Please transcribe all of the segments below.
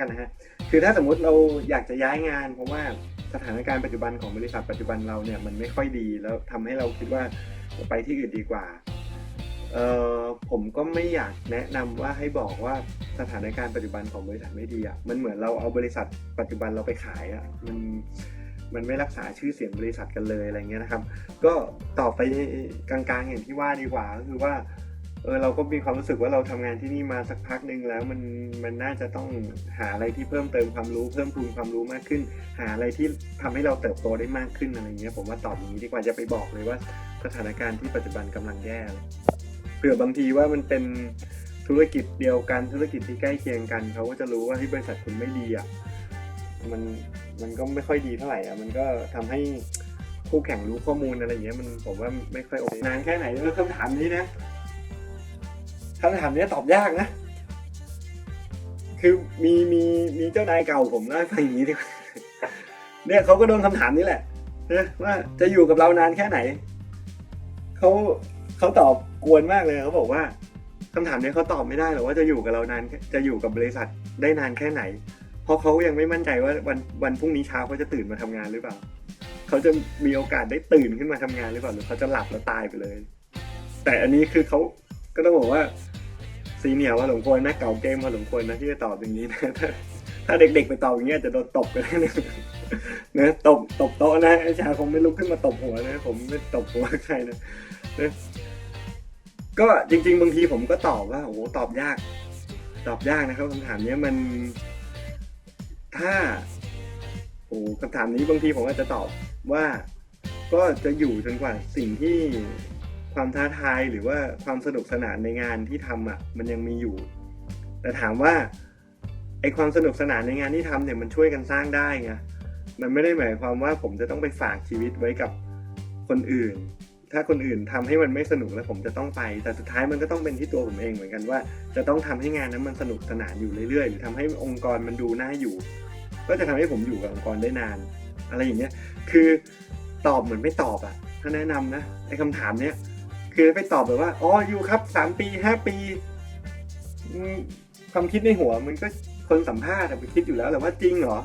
กันนะฮะคือถ้าสมมุติเราอยากจะย้ายงาน เพราะว่าสถานการณ์ปัจจุบันของบริษัทปัจจุบันเราเนี่ยมันไม่ค่อยดีแล้วทำให้เราคิดว่าไปที่อื่นดีกว่าเอ่อผมก็ไม่อยากแนะนำว่าให้บอกว่าสถานการณ์ปัจจุบันของบริษัทไม่ดีอะ่ะมันเหมือนเราเอาบริษัทปัจจุบันเราไปขายอะ่ะมันมันไม่รักษาชื่อเสียงบริษัทกันเลยอะไรเงี้ยนะครับ ก็ตอบไปกลางๆอย่างที่ว่าดีกว่าก็คือว่า เออเราก็มีความรู้สึกว่าเราทำงานที่นี่มาสักพักหนึ่งแล้วมันมันน่าจะต้องหาอะไรที่เพิ่มเติมความรู้เพิ่มพูนความรู้มากขึ้น หาอะไรที่ทำให้เราเติบโตได้มากขึ้นอะไรเงี้ยผมว่าตอบอย่างนี้ดีกว่าจะไปบอกเลยว่าสถานการณ์ที่ปัจจุบันกำลังแย่เลยเผื่อบางทีว่ามันเป็นธุรกิจเดียวกันธุรกิจที่ใกล้เคียงกันเขาก็จะรู้ว่าที่บริษัทคุณไม่ดีอะมันมันก็ไม่ค่อยดีเท่าไหร่อะมันก็ทำให้คู่แข่งรู้ข้อมูลอะไรอย่างเงี้ยมันผมว่าไม่ค่อยโอเคนานแค่ไหนเออคำถามนี้นะ คำถามนี้ตอบยากนะ คือมีมีมีเจ้านายเก่าผมเล่าให้ฟังอย่างนี้ดีกว่าเนี่ยเขาก็โดนคำถามนี้แหละนะว่าจะอยู่กับเรานานแค่ไหนเขาเขาตอบกวนมากเลยเขาบอกว่าคำถามนี้เขาตอบไม่ได้หรอกว่าจะอยู่กับเรานานจะอยู่กับบริษัทได้นานแค่ไหน เพราะเขายังไม่มั่นใจว่าวันวันพรุ่งนี้เช้าเขาจะตื่นมาทำงานหรือเปล่าเขาจะมีโอกาสได้ตื่นขึ้นมาทำงานหรือเปล่าหรือเขาจะหลับแล้วตายไปเลย แต่อันนี้คือเขา ก็ต้องบอกว่าซีเนียร์ว่าสมควรนะเก่าเกมพอสมควรนะที่จะตอบอย่างนี้นะถ้าถ้าเด็กๆไปตอบอย่างนี้อาจะโดนตบกันนะนะตบตบโต๊ะนะไอชาคงไม่ลุกขึ้นมาตบหัวนะ ผมไม่ตบหัวใครนะนะก็จริง ๆ บางทีผมก็ตอบว่าโอ้โหตอบยาก ตอบยากนะครับคำถามนี้มันถ้าโอ้คำถามนี้บางทีผมอาจจะตอบว่า ก็จะอยู่จนกว่าสิ่งที่ ความท้าทายหรือว่าความสนุกสนานในงานที่ทำอะมันยังมีอยู่ แต่ถามว่าไอความสนุกสนานในงานที่ทำเนี่ยมันช่วยกันสร้างได้ไงมันไม่ได้หมายความว่าผมจะต้องไปฝากชีวิตไว้กับคนอื่น ถ้าคนอื่นทำให้มันไม่สนุกแล้วผมจะต้องไป แต่สุดท้ายมันก็ต้องเป็นที่ตัวผมเองเหมือนกันว่า จะต้องทำให้งานนั้นมันสนุกสนานอยู่เรื่อยๆ หรือทำให้องค์กรมันดูน่าอยู่ ก็จะทำให้ผมอยู่กับองค์กรได้นาน อะไรอย่างเงี้ย คือตอบเหมือนไม่ตอบอะถ้าแนะนำนะไอ้คำถามเนี้ย คือไปตอบแบบว่าอ๋ออยู่ครับสามปีห้าปีความคิดในหัวมันก็คนสัมภาษณ์อะไปคิดอยู่แล้วแต่ว่าจริงเหรอ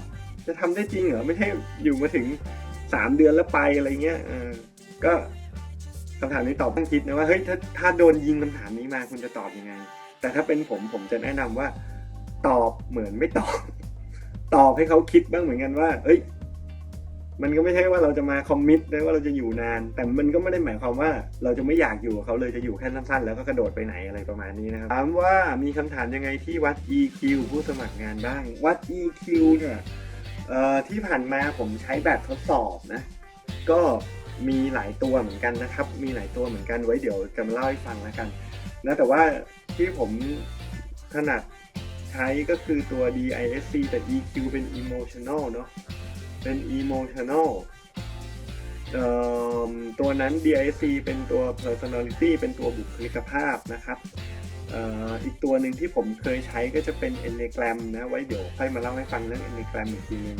จะทำได้จริงเหรอไม่ใช่อยู่มาถึงสามเดือนแล้วไปอะไรเงี้ยเออก็คำถามนี้ตอบต้องคิดนะว่าเฮ้ยถ้าถ้าโดนยิงคำถามนี้มาคุณจะตอบยังไง แต่ถ้าเป็นผมผมจะแนะนำว่า ตอบเหมือนไม่ตอบ ตอบให้เขาคิดบ้างเหมือนกันว่า เอ้ย มันก็ไม่ใช่ว่าเราจะมาคอมมิตนะว่าเราจะอยู่นาน แต่มันก็ไม่ได้หมายความว่าเราจะไม่อยากอยู่กับเขาเลยจะอยู่แค่สั้นๆ แล้วก็กระโดดไปไหนอะไรประมาณนี้นะครับถามว่ามีคำถามยังไงที่วัด EQ ผู้สมัครงานบ้าง วัด EQ เนี่ยที่ผ่านมาผมใช้แบบทดสอบนะ ก็มีหลายตัวเหมือนกันนะครับ มีหลายตัวเหมือนกันไว้เดี๋ยวจะมาเล่าให้ฟังแล้วกันนะแต่ว่าที่ผมถนัดใช้ก็คือตัว DISC แต่ EQ เป็น emotional เนอะ เป็น emotional เอ่อตัวนั้น D I C เป็นตัว personality เป็นตัวบุคลิกภาพนะครับอีกตัวหนึ่งที่ผมเคยใช้ก็จะเป็น enneagram นะไว้เดี๋ยวค่อยมาเล่าให้ฟังเรื่อง enneagram อีกทีนึง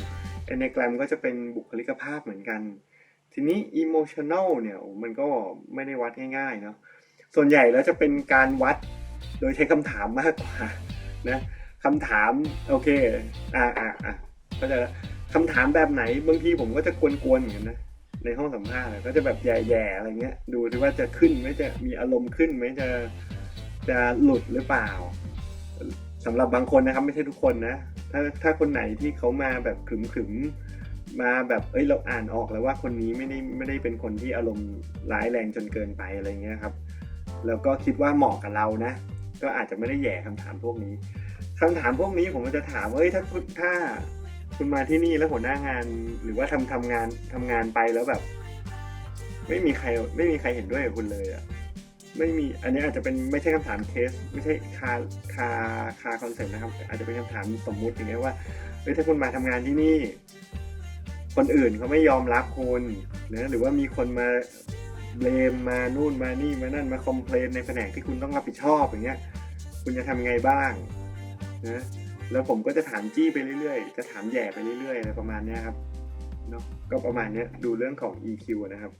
enneagram ก็จะเป็นบุคลิกภาพเหมือนกัน ทีนี้ emotional เนี่ยมันก็ไม่ได้วัดง่ายๆเนาะส่วนใหญ่แล้วจะเป็นการวัดโดยใช้คำถามมากกว่านะคำถามโอเคอ่าอ่าอ่าก็จะ คำถามแบบไหนบางทีผมก็จะกวนๆเหมือนกันนะในห้องสัมภาษณ์ก็จะแบบแย่ๆอะไรเงี้ย ดูที่ว่าจะขึ้นไหมจะมีอารมณ์ขึ้นไหมจะจะหลุดหรือเปล่าสำหรับบางคนนะครับไม่ใช่ทุกคนนะถ้าถ้าคนไหนที่เขามาแบบขึมๆมาแบบเอ้ยเราอ่านออกแล้วว่าคนนี้ไม่ได้ไม่ได้เป็นคนที่อารมณ์ร้ายแรงจนเกินไปอะไรเงี้ยครับ แล้วก็คิดว่าเหมาะกับเรานะ ก็อาจจะไม่ได้แย่คำถามพวกนี้คำถามพวกนี้ผมจะถามว่าเฮ้ยถ้าถ้า คุณมาที่นี่แล้วหัวหน้างาน หรือว่าทำทำงานทำงานไปแล้วแบบ ไม่มีใครไม่มีใครเห็นด้วยกับคุณเลยอะไม่มีอันนี้อาจจะเป็นไม่ใช่คำถามเคส ไม่ใช่คาคาคาคอนเซ็ปต์นะครับ อาจจะเป็นคำถามสมมุติอย่างเงี้ยว่าเฮ้ยถ้าคุณมาทำงานที่นี่ คนอื่นเขาไม่ยอมรับคุณนะหรือว่ามีคนมาเบลมมานู่นมานี่มานั่นมาคอมเพลนในแผนกที่คุณต้องรับผิดชอบอย่างเงี้ย คุณจะทำไงบ้างนะ แล้วผมก็จะถามจี้ไปเรื่อยๆ จะถามแย่ไปเรื่อยๆอะไรประมาณนี้ครับเนาะก็ประมาณนี้ดูเรื่องของ EQ นะครับ